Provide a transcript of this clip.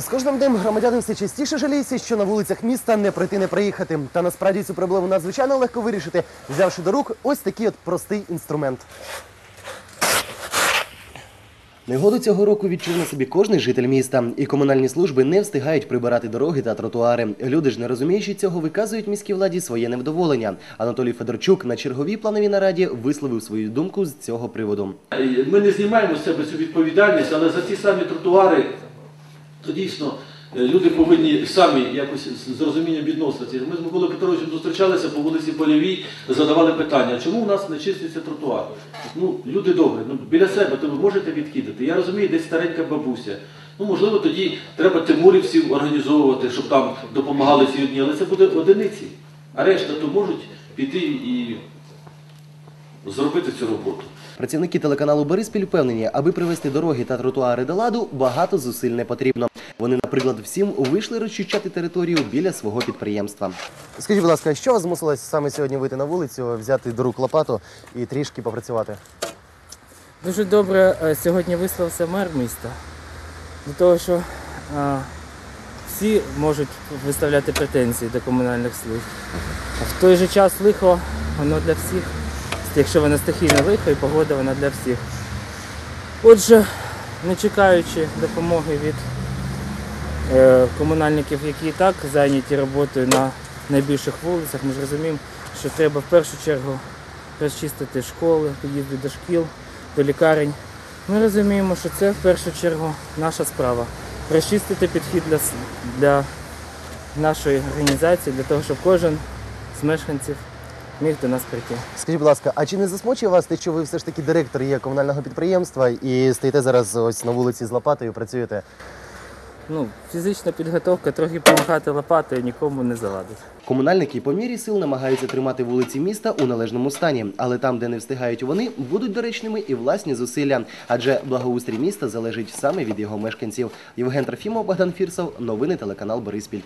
З кожним днем громадяни все частіше жаліються, що на вулицях міста не пройти, не проїхати. Та насправді цю проблему надзвичайно легко вирішити, взявши до рук ось такий от простий інструмент. Негоду цього року відчув на собі кожний житель міста, і комунальні служби не встигають прибирати дороги та тротуари. Люди ж, не розуміючи цього, виказують міській владі своє невдоволення. Анатолій Федорчук на черговій плановій нараді висловив свою думку з цього приводу. Ми не знімаємо з себе цю відповідальність, але за ті самі тротуари, то дійсно е, люди повинні самі якось з розумінням відноситися. Ми з Миколою Петровичем зустрічалися по вулиці Польовій, задавали питання, чому у нас не чиститься тротуар? Ну, люди добрі, ну біля себе то ви можете відкидати. Я розумію, десь старенька бабуся. Ну, можливо, тоді треба тимурівців організовувати, щоб там допомагали ці одні, але це буде одиниці. А решта то можуть піти і зробити цю роботу. Працівники телеканалу Бориспіль впевнені, аби привести дороги та тротуари до ладу, багато зусиль не потрібно. Вони, наприклад, всім вийшли розчищати територію біля свого підприємства. Скажіть, будь ласка, що вас змусило саме сьогодні вийти на вулицю, взяти до рук лопату і трішки попрацювати? Дуже добре е, сьогодні висловився мер міста. До того, що е, всі можуть виставляти претензії до комунальних служб. А в той же час лихо, воно для всіх. Якщо воно стихійне лихо і погода, вона для всіх. Отже, не чекаючи допомоги від комунальників, які і так зайняті роботою на найбільших вулицях, ми ж розуміємо, що треба в першу чергу розчистити школи, під'їзди до шкіл, до лікарень. Ми розуміємо, що це в першу чергу наша справа. Розчистити підхід для, для нашої організації, для того, щоб кожен з мешканців міг до нас прийти. Скажіть, будь ласка, а чи не засмучує вас те, що ви все ж таки директор є комунального підприємства і стоїте зараз ось на вулиці з лопатою, працюєте? Ну, фізична підготовка, трохи допомагати лопатою нікому не завадить. Комунальники по мірі сил намагаються тримати вулиці міста у належному стані, але там, де не встигають вони, будуть доречними і власні зусилля, адже благоустрій міста залежить саме від його мешканців. Євген Трофімов, Богдан Фірсов, новини телеканал Бориспіль.